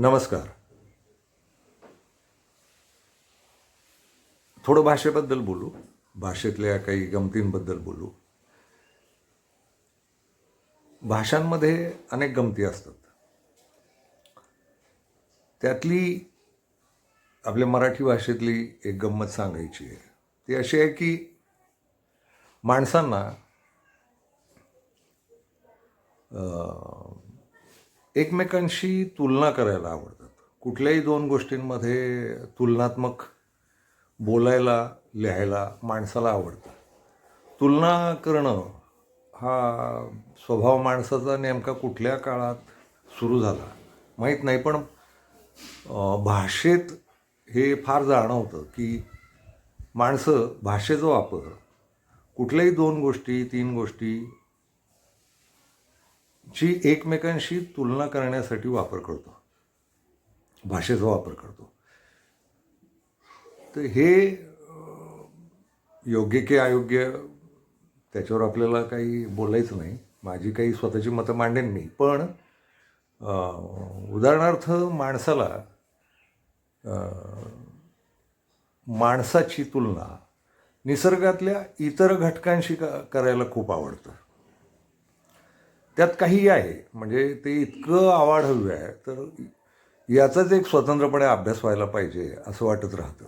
नमस्कार. थोडं भाषेबद्दल बोलू. भाषेतल्या काही गमतींबद्दल बोलू. भाषांमध्ये अनेक गमती असतात. त्यातली आपल्या मराठी भाषेतली एक गंमत सांगायची आहे. ती अशी आहे की माणसांना एकमेकांशी तुलना करायला आवडतात. कुठल्याही दोन गोष्टींमध्ये तुलनात्मक बोलायला लिहायला माणसाला आवडतं. तुलना करणं हा स्वभाव माणसाचा नेमका कुठल्या काळात सुरू झाला माहीत नाही पण भाषेत हे फार जाणवतं की माणसं भाषेचा वापर कुठल्याही दोन गोष्टी तीन गोष्टी जी एकमेकांशी तुलना करण्यासाठी वापर करतो. भाषेचा वापर करतो. तर हे योग्य की अयोग्य त्याच्यावर आपल्याला काही बोलायचं नाही. माझी काही स्वतःची मतं मांडेन मी. पण उदाहरणार्थ माणसाला माणसाची तुलना निसर्गातल्या इतर घटकांशी करायला खूप आवडतं. त्यात काही आहे. म्हणजे ते इतकं आवाढव्य आहे तर याचाच एक स्वतंत्रपणे अभ्यास व्हायला पाहिजे असं वाटत राहतं.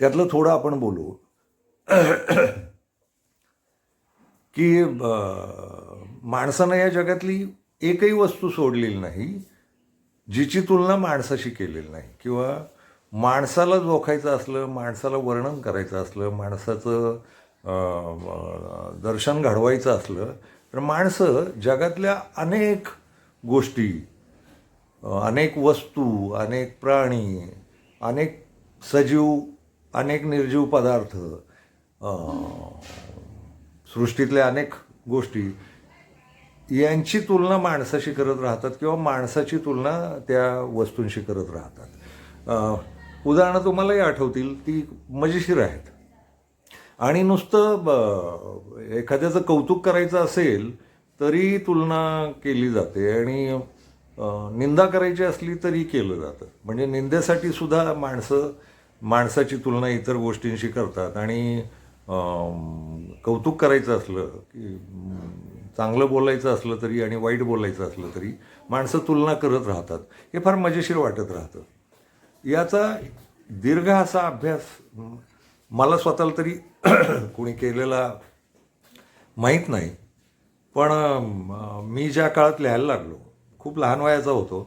त्यातलं थोडं आपण बोलू. की माणसानं या जगातली एकही वस्तू सोडलेली नाही जिची तुलना माणसाशी केलेली नाही. किंवा माणसाला जोखायचं असलं माणसाला वर्णन करायचं असलं माणसाचं दर्शन घडवायचं असलं तर माणसं जगातल्या अनेक गोष्टी अनेक वस्तू अनेक प्राणी अनेक सजीव अनेक निर्जीव पदार्थ सृष्टीतल्या अनेक गोष्टी यांची तुलना माणसाशी करत राहतात किंवा माणसाची तुलना त्या वस्तूंशी करत राहतात. उदाहरणं तुम्हालाही आठवतील ती मजेशीर आहेत. आणि नुसतं ब- एखाद्याचं कौतुक करायचं असेल तरी तुलना केली जाते आणि निंदा करायची असली तरी केलं जातं. म्हणजे निंदेसाठी सुद्धा माणसं माणसाची तुलना इतर गोष्टींशी करतात आणि कौतुक करायचं असलं की चांगलं बोलायचं असलं तरी आणि वाईट बोलायचं असलं तरी माणसं तुलना करत राहतात. हे फार मजेशीर वाटत राहतं. याचा दीर्घ असा अभ्यास मला स्वतःला तरी कोणी केलेला माहीत नाही. पण मी ज्या काळात लिहायला लागलो खूप लहान वयाचा होतो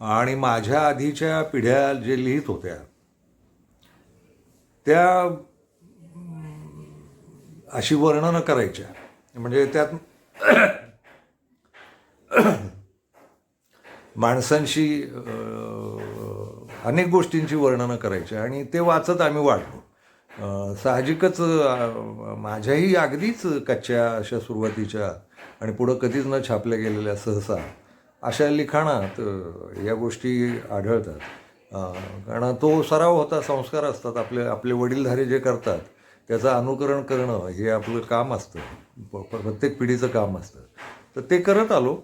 आणि माझ्या आधीच्या पिढ्या जे लिहित होत्या त्या अशी वर्णनं करायच्या. म्हणजे त्यात माणसांशी अनेक गोष्टींची वर्णनं करायची आणि ते वाचत आम्ही वाढलो. साहजिकच माझ्याही अगदीच कच्च्या अशा सुरुवातीच्या आणि पुढं कधीच न छापल्या गेलेल्या सहसा अशा लिखाणात या गोष्टी आढळतात. कारण तो सराव होता संस्कार असतात आपले आपले वडीलधारे जे करतात त्याचं अनुकरण करणं हे आपलं काम असतं. प्रत्येक पिढीचं काम असतं. तर ते करत आलो.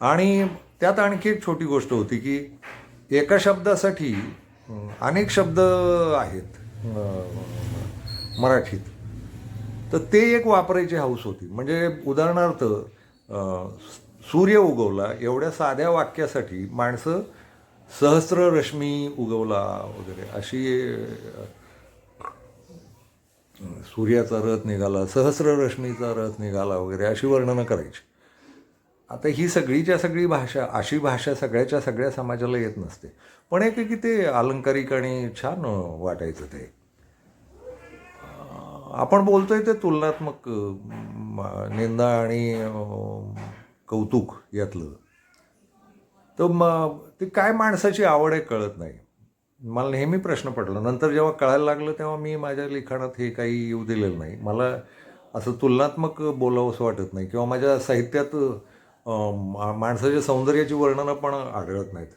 आणि त्यात आणखी एक छोटी गोष्ट होती की एका शब्दासाठी अनेक शब्द आहेत. मराठीत. तर ते एक वापरायची हौस होती. म्हणजे उदाहरणार्थ सूर्य उगवला एवढ्या साध्या वाक्यासाठी माणसं सहस्र रश्मी उगवला वगैरे. अशी सूर्याचा रथ निघाला सहस्र रश्मीचा रथ निघाला वगैरे अशी वर्णनं करायची. आता ही सगळीच्या सगळी भाषा अशी भाषा सगळ्याच्या सगळ्या समाजाला येत नसते. पण एक आहे की ते अलंकारिक आणि छान वाटायचं ते. आपण बोलतोय ते तुलनात्मक निंदा आणि कौतुक यातलं. तर मग ती काय माणसाची आवड आहे कळत नाही. मला नेहमी प्रश्न पडला. नंतर जेव्हा कळायला लागलं तेव्हा मी माझ्या लिखाणात हे काही येऊ दिलेलं नाही. मला असं तुलनात्मक बोलावंसं वाटत नाही. किंवा माझ्या साहित्यात माणसाच्या सौंदर्याची वर्णनं पण आढळत नाहीत.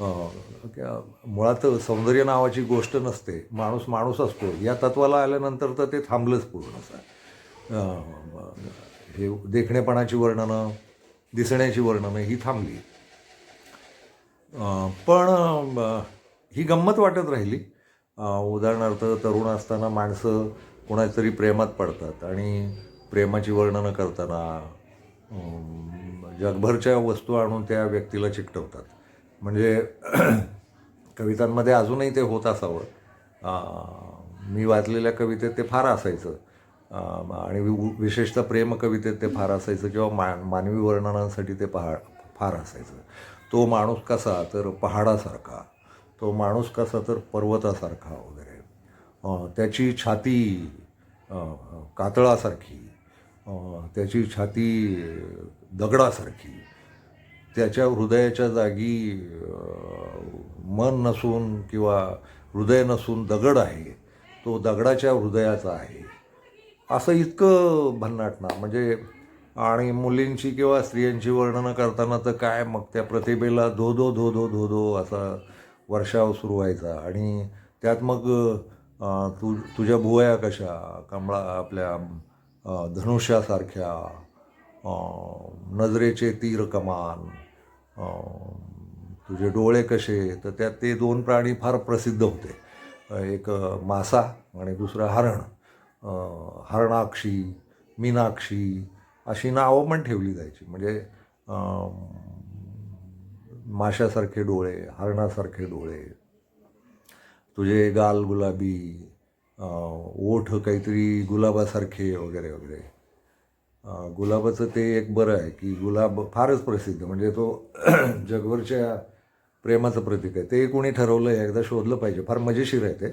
मुळात सौंदर्य नावाची गोष्ट नसते. माणूस माणूस असतो. या तत्वाला आल्यानंतर तर ते थांबलंच पूर्ण. असं हे देखणेपणाची वर्णनं दिसण्याची वर्णनं ही थांबली. पण ही गंमत वाटत राहिली. उदाहरणार्थ तरुण असताना माणसं कोणाच्या तरी प्रेमात पडतात आणि प्रेमाची वर्णनं करताना जगभरच्या वस्तू आणून त्या व्यक्तीला चिकटवतात. म्हणजे कवितांमध्ये अजूनही ते होत असावं. मी वाचलेल्या कवितेत ते फार असायचं. आणि वि- विशेषतः प्रेम कवितेत ते फार असायचं किंवा मा मानवी वर्णनांसाठी ते पहा फार असायचं. तो माणूस कसा तर पहाडासारखा तो माणूस कसा तर पर्वतासारखा वगैरे. त्याची छाती कातळासारखी त्याची छाती दगडासारखी त्याच्या हृदयाच्या जागी मन नसून किंवा हृदय नसून दगड आहे तो दगडाच्या हृदयाचा आहे. असं इतकं भन्नाट ना म्हणजे आणि मुलींची किंवा स्त्रियांची वर्णनं करताना तर काय मग त्या प्रतिभेला धो धो धो धो धो धो असा वर्षाव सुरू व्हायचा. आणि त्यात मग तु तुझ्या भुवया कशा कमळा आपल्या धनुष्यासारख्या नजरेचे तीर कमान तुझे डोळे कसे? तर त्यात ते दोन प्राणी फार प्रसिद्ध होते. एक मासा आणि दुसरं हरण. हरणाक्षी मीनाक्षी अशी नावं पण ठेवली जायची. म्हणजे माशासारखे डोळे हरणासारखे डोळे तुझे गाल गुलाबी ओठ काहीतरी गुलाबासारखे वगैरे वगैरे. गुलाबाचं ते एक बरं आहे की गुलाब फारच प्रसिद्ध म्हणजे तो जगभरच्या प्रेमाचं प्रतीक आहे. ते कोणी ठरवलं आहे एकदा शोधलं पाहिजे. फार मजेशीर आहे ते.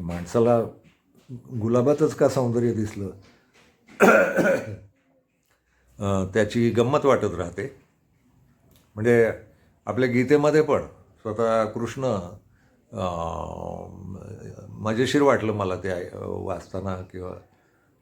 माणसाला गुलाबातच का सौंदर्य दिसलं? त्याची गंमत वाटत राहते. म्हणजे आपल्या गीतेमध्ये पण स्वतः कृष्ण मजेशीर वाटलं मला ते वाचताना किंवा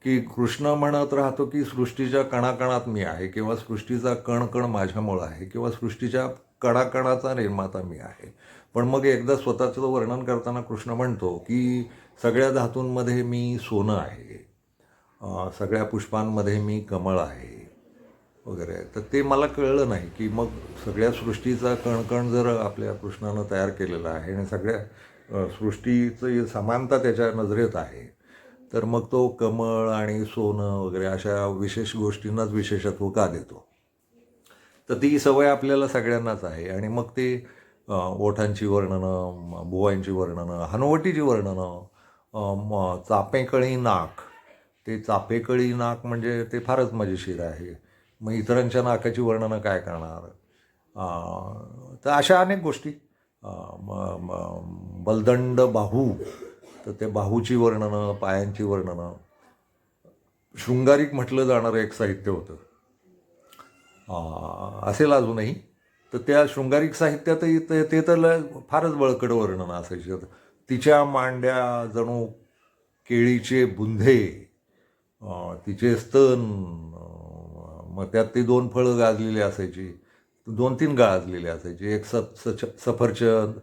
की कृष्ण म्हणत राहतो की सृष्टीच्या कणाकणात मी आहे किंवा सृष्टीचा कण कण माझ्यामुळं आहे किंवा सृष्टीच्या कणाकणाचा निर्माता मी आहे. पण मग एकदा स्वतःचं वर्णन करताना कृष्ण म्हणतो की सगळ्या धातूंमध्ये मी सोनं आहे सगळ्या पुष्पांमध्ये मी कमळ आहे वगैरे. तर ते मला कळलं नाही की मग सगळ्या सृष्टीचा कणकण जर आपल्या कृष्णानं तयार केलेला आहे आणि सगळ्या सृष्टीचं समानता त्याच्या नजरेत आहे तर मग तो कमळ आणि सोनं वगैरे अशा विशेष गोष्टींनाच विशेषत्व का देतो? तर ती सवय आपल्याला सगळ्यांनाच आहे. आणि मग ते ओठांची वर्णनं भुवांची वर्णनं हनवटीची वर्णनं चापेकळी नाक. ते चापेकळी नाक म्हणजे ते फारच मजेशीर आहे. मग इतरांच्या नाकाची वर्णनं काय करणार? तर अशा अनेक गोष्टी. बलदंड बाहू. तर ते बाहूची वर्णनं पायांची वर्णनं. शृंगारिक म्हटलं जाणारं एक साहित्य होतं. असेल अजूनही. तर त्या शृंगारिक साहित्यातही ते ते तर ल- फारच बळकड वर्णन असायचे. तिच्या मांड्या जणू केळीचे बुंधे तिचे स्तन मग त्यात ती दोन फळं गाजलेली असायची. दोन तीन गाजलेली असायची. एक सफ सफरचंद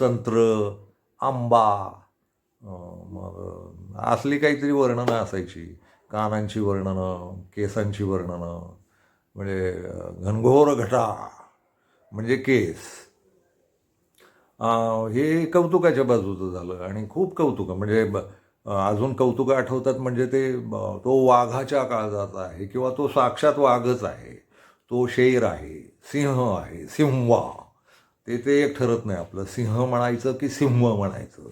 संत्र आंबा मग असली काहीतरी वर्णनं असायची. कानांची वर्णनं केसांची वर्णनं म्हणजे घनघोर घटा म्हणजे केस. हे कौतुकाच्या बाजूचं झालं आणि खूप कौतुक म्हणजे अजून कौतुक आठवतात म्हणजे ते तो वाघाच्या काळजाचा आहे किंवा तो साक्षात वाघच आहे. तो शेर आहे सिंह आहे सिंहवा ते ते एक ठरत नाही आपलं. सिंह म्हणायचं की सिंह म्हणायचं.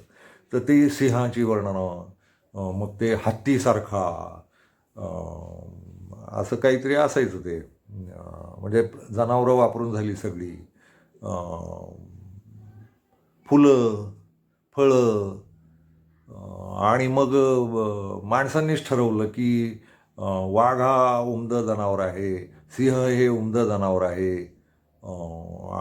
तर ती सिंहाची वर्णनं मग ते हत्तीसारखा असं काहीतरी असायचं ते. म्हणजे जनावरं वापरून झाली सगळी. फुलं फळं आणि मग माणसांनीच ठरवलं की वाघ हा उमदं जनावर आहे सिंह हे उमदं जनावर आहे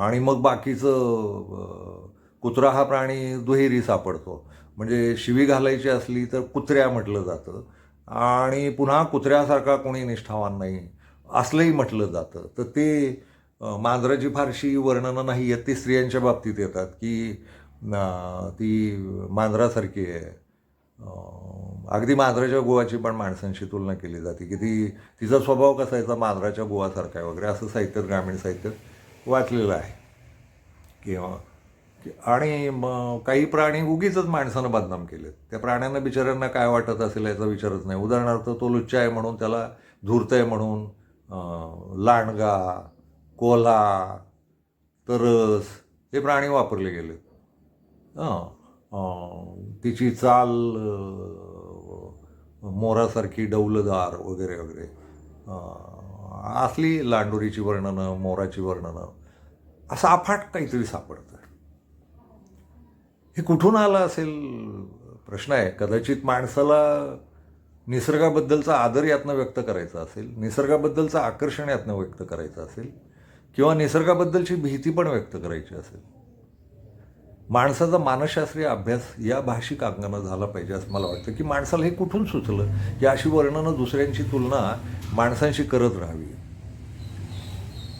आणि मग बाकीचं कुत्रा हा प्राणी दुहेरी सापडतो. म्हणजे शिवी घालायची असली तर कुत्र्या म्हटलं जातं. आणि पुन्हा कुत्र्यासारखा कोणी निष्ठावान नाही असलंही म्हटलं जातं. तर ते मांजराची फारशी वर्णनं नाही आहेत ती स्त्रियांच्या बाबतीत येतात की ती मांजरासारखी आहे. अगदी मांजराच्या गोवाची पण माणसांशी तुलना केली जाते की ती तिचा स्वभाव कसा याचा मांजराच्या गोवासारखा आहे वगैरे असं साहित्य ग्रामीण साहित्य वाचलेलं आहे. किंवा आणि मग काही प्राणी उगीच माणसानं बदनाम केलेत. त्या प्राण्यांना बिचाऱ्यांना काय वाटत असेल याचा विचारच नाही. उदाहरणार्थ तो लुच्चा आहे म्हणून त्याला धूर्त आहे म्हणून लांडगा कोला तरस हे प्राणी वापरले गेलेत. तिची चाल मोरासारखी डौलदार वगैरे वगैरे. असली लांडोरीची वर्णनं मोराची वर्णनं असं अफाट काहीतरी सापडतं हे कुठून आलं असेल प्रश्न आहे. कदाचित माणसाला निसर्गाबद्दलचा आदर यातनं व्यक्त करायचा असेल निसर्गाबद्दलचं आकर्षण यातनं व्यक्त करायचं असेल किंवा निसर्गाबद्दलची भीती पण व्यक्त करायची असेल. माणसाचा मानसशास्त्रीय अभ्यास या भाषिक अंगानं झाला पाहिजे असं मला वाटतं की माणसाला हे कुठून सुचलं? की अशी वर्णनं दुसऱ्यांची तुलना माणसांशी करत राहावी.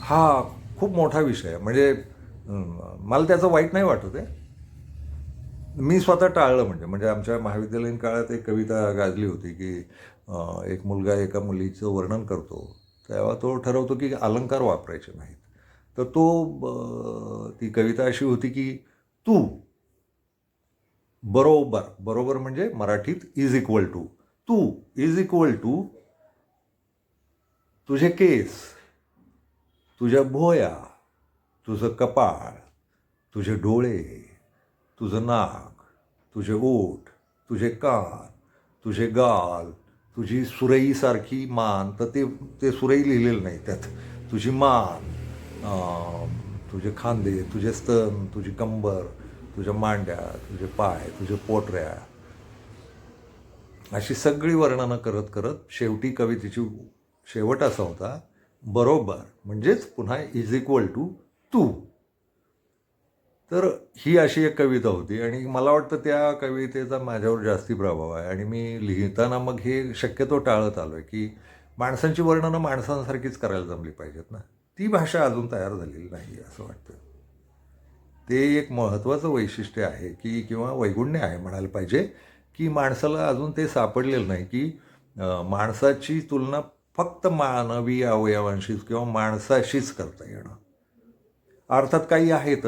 हा खूप मोठा विषय आहे. म्हणजे मला त्याचं वाईट नाही वाटत आहे. मी स्वतः टाळलं म्हणजे म्हणजे आमच्या महाविद्यालयीन काळात एक कविता गाजली होती की एक मुलगा एका मुलीचं वर्णन करतो तेव्हा तो ठरवतो की अलंकार वापरायचे नाहीत. तर तो ती कविता अशी होती की तू बरोबर बरोबर म्हणजे मराठीत इज इक्वल टू तू इज इक्वल टू तुझे केस तुझ्या भोया तुझं कपाळ तुझे डोळे तुझं नाक तुझे ओठ तुझे कान तुझे गाल तुझी सुरईसारखी मान तर ते ते सुरई लिहिलेलं नाही त्यात. तुझी मान तुझे खांदे तुझे स्तन तुझी कंबर तुझ्या मांड्या तुझे पाय तुझे पोटऱ्या. अशी सगळी वर्णनं करत करत शेवटी कवितेची शेवट असा होता बरोबर म्हणजेच पुन्हा इज इक्वल टू तू. तर ही अशी एक कविता होती आणि मला वाटतं त्या कवितेचा माझ्यावर जास्ती प्रभाव आहे. आणि मी लिहिताना मग हे शक्यतो टाळत आलो आहे की माणसांची वर्णनं माणसांसारखीच करायला जमली पाहिजेत ना. ती भाषा अजून तयार झालेली नाही असं वाटतं. ते एक महत्त्वाचं वैशिष्ट्य आहे की किंवा वैगुण्य आहे म्हणायला पाहिजे की माणसाला अजून ते सापडलेलं नाही की माणसाची तुलना फक्त मानवी अवयवांशीच किंवा माणसाशीच करता येणं. अर्थात काही आहेत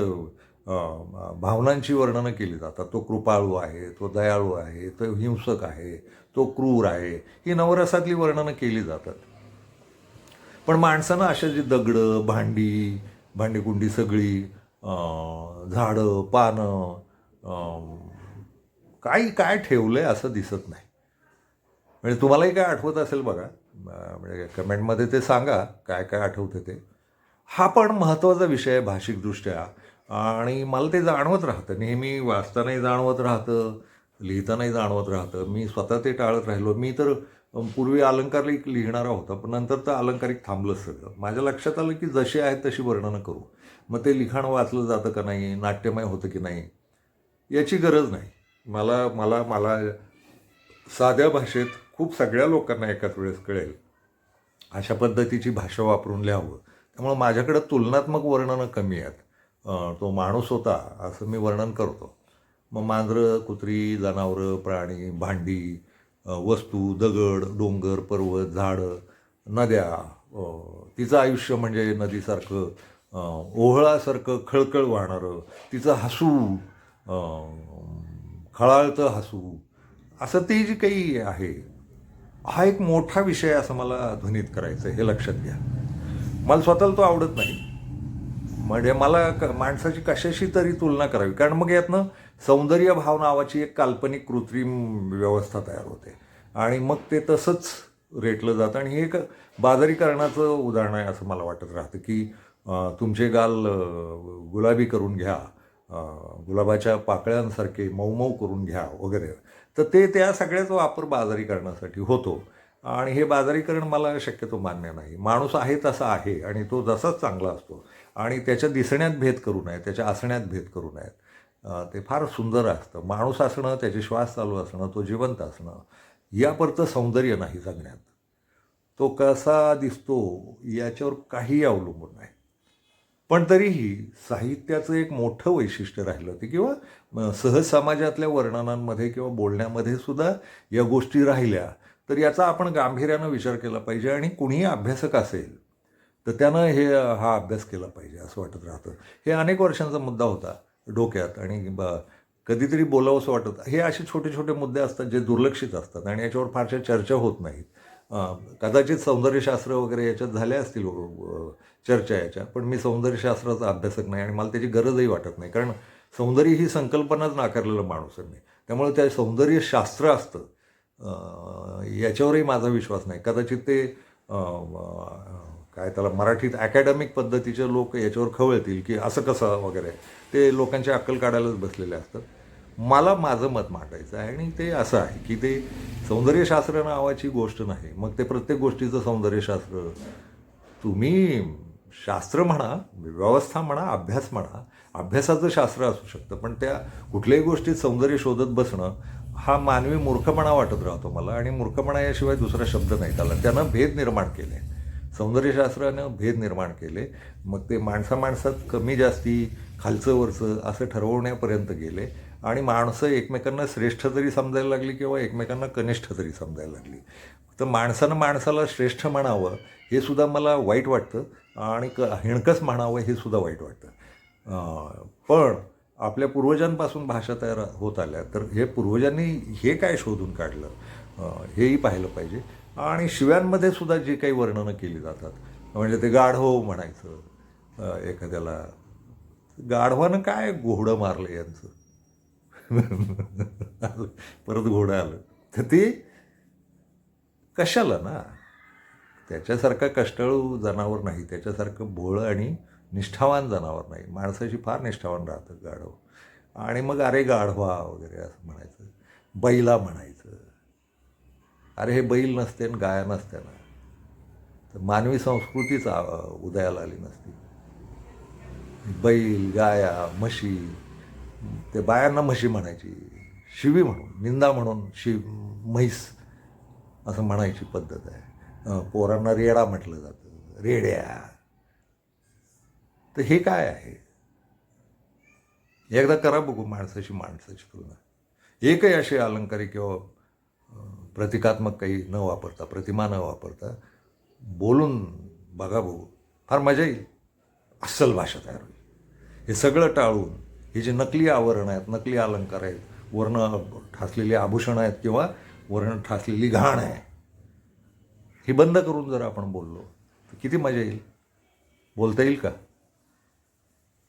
भावनांची वर्णनं केली जातात. तो कृपाळू आहे तो दयाळू आहे तो हिंसक आहे तो क्रूर आहे ही नवरसातली वर्णनं केली जातात. पण माणसानं अशा जी दगडं भांडी भांडीकुंडी सगळी झाडं पानं काही काय ठेवलंय असं दिसत नाही. म्हणजे तुम्हालाही काय आठवत असेल बघा म्हणजे कमेंटमध्ये ते सांगा काय काय आठवतं ते. हा पण महत्त्वाचा विषय आहे भाषिकदृष्ट्या. आणि मला ते जाणवत राहतं. नेहमी वाचतानाही जाणवत राहतं लिहितानाही जाणवत राहतं. मी स्वतः ते टाळत राहिलो. मी तर पूर्वी अलंकारिक लिहिणारा होता पण नंतर तर अलंकारिक थांबलंच सगळं. माझ्या लक्षात आलं की जशी आहेत तशी वर्णनं करू. मग ते लिखाण वाचलं जातं का नाही नाट्यमय होतं की नाही याची गरज नाही. मला मला मला साध्या भाषेत खूप सगळ्या लोकांना एकाच वेळेस कळेल. अशा पद्धतीची भाषा वापरून लिहावं. त्यामुळं माझ्याकडं तुलनात्मक वर्णनं कमी आहेत. तो माणूस होता असं मी वर्णन करतो. मग मांजरं कुत्री जनावरं प्राणी भांडी वस्तू दगड डोंगर पर्वत झाडं नद्या तिचं आयुष्य म्हणजे नदीसारखं ओहळासारखं खळखळ वाहणारं तिचं हसू खळाळतं हसू असं ते जी काही आहे हा एक मोठा विषय असं मला ध्वनित करायचं आहे हे लक्षात घ्या. मला स्वतःला तो आवडत नाही. म्हणजे मला क माणसाची कशाशी तरी तुलना करावी. कारण मग यातनं सौंदर्य भाव नावाची एक काल्पनिक कृत्रिम व्यवस्था तयार होते. आणि मग ते तसंच रेटलं जातं. आणि हे एक बाजारीकरणाचं उदाहरण आहे असं मला वाटत राहतं की तुमचे गाल गुलाबी करून घ्या गुलाबाच्या पाकळ्यांसारखे मऊ मऊ करून घ्या वगैरे. तर ते त्या सगळ्याचा वापर बाजारीकरणासाठी होतो. आणि हे बाजारीकरण मला शक्यतो मान्य नाही. माणूस आहे तसा आहे आणि तो जसाच चांगला असतो आणि त्याच्या दिसण्यात भेद करू नये त्याच्या असण्यात भेद करू नयेत. ते फार सुंदर असतं. माणूस असणं त्याचे श्वास चालू असणं तो जिवंत असणं यापरतं सौंदर्य नाही जगण्यात. तो कसा दिसतो याच्यावर काही अवलंबून नाही. पण तरीही साहित्याचं एक मोठं वैशिष्ट्य राहिलं ते किंवा सहज समाजातल्या वर्णनांमध्ये किंवा बोलण्यामध्ये सुद्धा या गोष्टी राहिल्या. तर याचा आपण गांभीर्यानं विचार केला पाहिजे आणि कुणीही अभ्यासक असेल तर त्यानं हे हा अभ्यास केला पाहिजे असं वाटत राहतं. हे अनेक वर्षांचा मुद्दा होता डोक्यात आणि ब कधीतरी बोलावंसं वाटत. हे असे छोटे छोटे मुद्दे असतात जे दुर्लक्षित असतात आणि याच्यावर फारशा चर्चा होत नाहीत. कदाचित सौंदर्यशास्त्र वगैरे याच्यात झाल्या असतील चर्चा याच्या पण मी सौंदर्यशास्त्राचा अभ्यासक नाही आणि मला त्याची गरजही वाटत नाही. कारण सौंदर्य ही संकल्पनाच नाकारलेलं माणूस आहे मी. त्यामुळे त्या सौंदर्यशास्त्र असतं याच्यावरही माझा विश्वास नाही. कदाचित ते काय त्याला मराठीत अकॅडमिक पद्धतीचे लोक याच्यावर खवळतील की असं कसं वगैरे. ते लोकांची अक्कल काढायलाच बसलेले असतात. मला माझं मत मांडायचं आहे आणि ते असं आहे की ते सौंदर्यशास्त्र नावाची गोष्ट नाही. मग ते प्रत्येक गोष्टीचं सौंदर्यशास्त्र. तुम्ही शास्त्र म्हणा व्यवस्था म्हणा अभ्यास म्हणा अभ्यासाचं शास्त्र असू शकतं पण त्या कुठल्याही गोष्टीत सौंदर्य शोधत बसणं हा मानवी मूर्खपणा वाटत राहतो मला आणि मूर्खपणा याशिवाय दुसरा शब्द नाही. त्याला त्यानं भेद निर्माण केले. सौंदर्यशास्त्रानं भेद निर्माण केले. मग ते माणसा माणसात कमी जास्ती खालचं वरचं असं ठरवण्यापर्यंत गेले आणि माणसं एकमेकांना श्रेष्ठ जरी समजायला लागली किंवा एकमेकांना कनिष्ठ जरी समजायला लागली. तर माणसानं माणसाला श्रेष्ठ म्हणावं हे सुद्धा मला वाईट वाटतं आणि क हिणकस म्हणावं हे सुद्धा वाईट वाटतं. पण आपल्या पूर्वजांपासून भाषा तयार होत आल्या तर हे पूर्वजांनी हे काय शोधून काढलं? हेही पाहिलं पाहिजे. आणि शिव्यांमध्ये सुद्धा जी काही वर्णनं केली जातात म्हणजे ते गाढव म्हणायचं एखाद्याला गाढवानं काय घोडं मारलं यांचं? परत घोडं आलं. तर ते कशाला ना? त्याच्यासारखा कष्टाळू जनावर नाही त्याच्यासारखं भोळं आणि निष्ठावान जनावर नाही. माणसाशी फार निष्ठावान राहतं गाढव. आणि मग अरे गाढवा वगैरे असं म्हणायचं. बैला म्हणायचं. अरे हे बैल नसते आणि गाया नसत्या ना. तर मानवी संस्कृतीच उदयाला आली नसती. बैल गाया म्हशी ते बायांना म्हशी म्हणायची. शिवी म्हणून निंदा म्हणून शि म्हैस असं म्हणायची पद्धत आहे. पोरांना रेडा म्हटलं जातं. रेड्या. तर हे काय आहे? एकदा करा बघू माणसाशी माणसाची तुलना. एकही असे अलंकारिक किंवा प्रतिकात्मक काही न वापरता प्रतिमा न वापरता बोलून बघा बघू. फार मजा येईल. अस्सल भाषा तयार होईल. हे सगळं टाळून हे जे नकली आवरण आहेत नकली अलंकार आहेत वर्ण ठासलेली आभूषणं आहेत किंवा वर्ण ठासलेली घाण आहे ही बंद करून जर आपण बोललो तर किती मजा येईल? बोलता येईल का?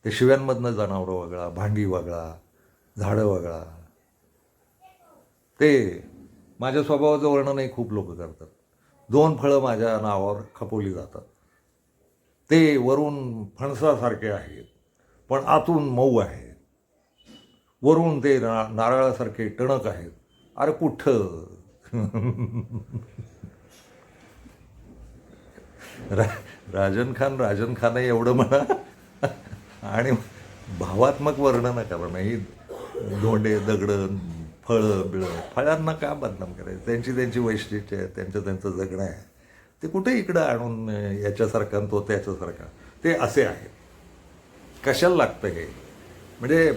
ते शिव्यांमधनं जनावरं वगळा भांडी वगळा झाडं वगळा. ते माझ्या स्वभावाचं वर्णनही खूप लोक करतात. दोन फळं माझ्या नावावर खपवली जातात. ते वरून फणसासारखे आहेत पण आतून मऊ आहेत. वरून ते ना नारळासारखे टणक आहेत. अरे कुठं? रा राजन खान राजन खान एवढं म्हणा. आणि भावात्मक वर्णनं करा नाही धोंडे दगडं फळं बिळं फळांना का बदनाम करायचं? त्यांची त्यांची वैशिष्ट्य आहे त्यांचं त्यांचं जगणं आहे. ते कुठे इकडं आणून याच्यासारखा तो त्याच्यासारखा? ते असे आहे कशाला लागतं हे? म्हणजे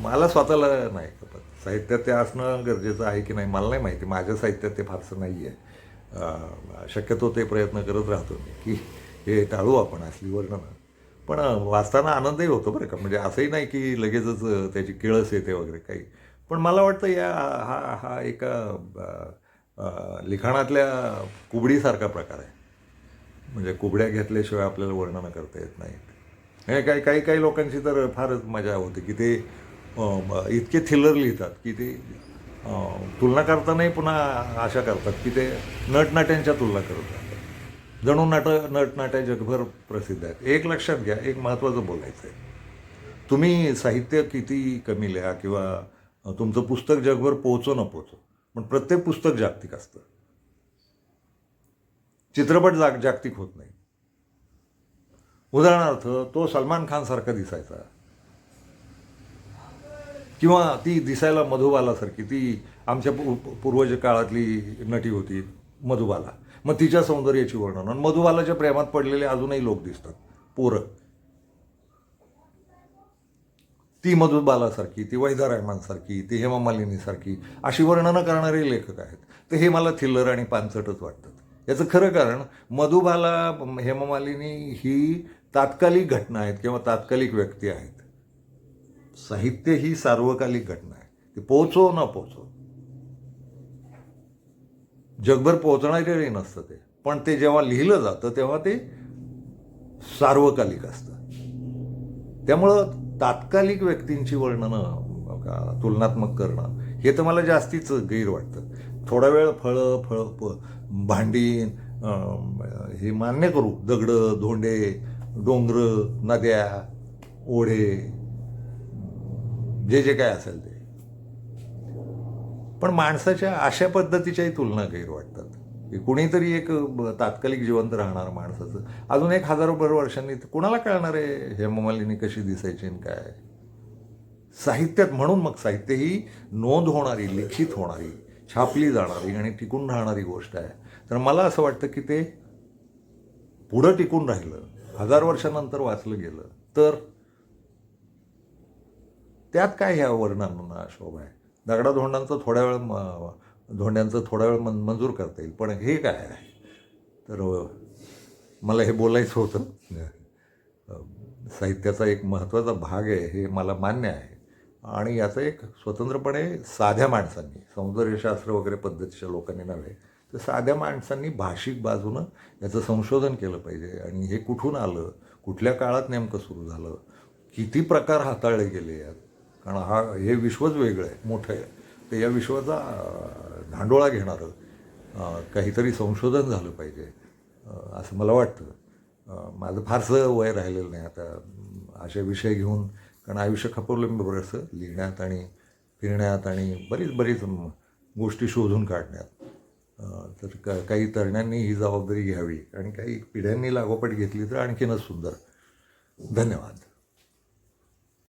मला स्वतःला नाही खपत साहित्यात ते असणं गरजेचं आहे की नाही मला नाही माहिती. माझ्या साहित्यात ते फारसं नाही आहे शक्यतो ते प्रयत्न करत राहतो मी की हे टाळू आपण असली वर्णनं. पण वाचताना आनंदही होतो बरं का. म्हणजे असंही नाही की लगेचच त्याची किळस येते वगैरे काही. पण मला वाटतं या हा हा एका लिखाणातल्या कुबडीसारखा प्रकार आहे. म्हणजे कुबड्या घेतल्याशिवाय आपल्याला वर्णनं करता येत नाहीत हे काही काही काही लोकांची तर फारच मजा होते की ते इतके थ्रिलर लिहितात की ते तुलना करतानाही पुन्हा आशा करतात की ते नटनाट्यांच्या तुलना करत जणू नाट नटनाट्या जगभर प्रसिद्ध आहेत. एक लक्षात घ्या एक महत्त्वाचं बोलायचं आहे तुम्ही साहित्य किती कमी लिहा किंवा तुमचं पुस्तक जगभर पोहोचो न पोहोचो पण प्रत्येक पुस्तक जागतिक असतं. चित्रपट जाग जागतिक होत नाही. उदाहरणार्थ तो सलमान खान सारखा दिसायचा. किंवा ती दिसायला मधुबालासारखी ती आमच्या पू- पूर्वज काळातली नटी होती मधुबाला. मग तिच्या सौंदर्याची वर्णन. आणि मधुबालाच्या प्रेमात पडलेले अजूनही लोक दिसतात. पोरं. ती मधुबालासारखी ती वैदा रहमानसारखी ती हेमा मालिनीसारखी अशी वर्णनं करणारे लेखक आहेत. तर हे मला थिल्लर आणि पानसटच वाटतात याचं खरं कारण मधुबाला हेममालिनी ही तात्कालिक घटना आहेत किंवा तात्कालिक व्यक्ती आहेत. साहित्य ही सार्वकालिक घटना आहे. ती पोचो न पोचो. जगभर पोहोचणारे नसतं ते. पण ते जेव्हा लिहिलं जातं तेव्हा ते सार्वकालिक असतं. त्यामुळं तात्कालिक व्यक्तींची वर्णनं तुलनात्मक करणं हे तर मला जास्तीच गैर वाटतं. थोडा वेळ फळं फळ प भांडी हे मान्य करू. दगडं धोंडे डोंगर नद्या ओढे जे जे काय असेल ते. पण माणसाच्या अशा पद्धतीच्याही तुलना गैर वाटतात. की कुणीतरी एक तात्कालिक जिवंत राहणार माणसाचं. अजून एक हजारोभर वर्षांनी कुणाला कळणार आहे हेममालिनी कशी दिसायची आणि काय? साहित्यात म्हणून मग साहित्य ही नोंद होणारी लिखित होणारी छापली जाणारी आणि टिकून राहणारी गोष्ट आहे. तर मला असं वाटतं की ते पुढं टिकून राहिलं हजार वर्षानंतर वाचलं गेलं तर त्यात काय ह्या वर्णांना शोभा आहे? दगडाधोंडांचं थोड्या वेळ म- धोंड्यांचं थोड्या वेळ मन मंजूर करता येईल. पण हे काय आहे? तर मला हे बोलायचं होतं. साहित्याचा एक महत्त्वाचा भाग आहे हे मला मान्य आहे. आणि याचं एक स्वतंत्रपणे साध्या माणसांनी सौंदर्यशास्त्र वगैरे पद्धतीच्या लोकांनी नव्हे तर साध्या माणसांनी भाषिक बाजूनं याचं संशोधन केलं पाहिजे. आणि हे कुठून आलं? कुठल्या काळात नेमकं सुरू झालं? किती प्रकार हाताळले गेले यात? कारण हा हे विश्वच वेगळं आहे मोठं आहे. तर या विश्वाचा धांडोळा घेणारं काहीतरी संशोधन झालं पाहिजे असं मला वाटतं. माझं फारसं वय राहिलेलं नाही आता असे विषय घेऊन कारण आयुष्य खपवलं मी बरंचसं लिहिण्यात आणि फिरण्यात आणि बरीच बरीच गोष्टी शोधून काढण्यात. तर का काही तरुणांनी ही जबाबदारी घ्यावी आणि काही पिढ्यांनी लागोपाठ घेतली तर आणखीनच सुंदर. धन्यवाद.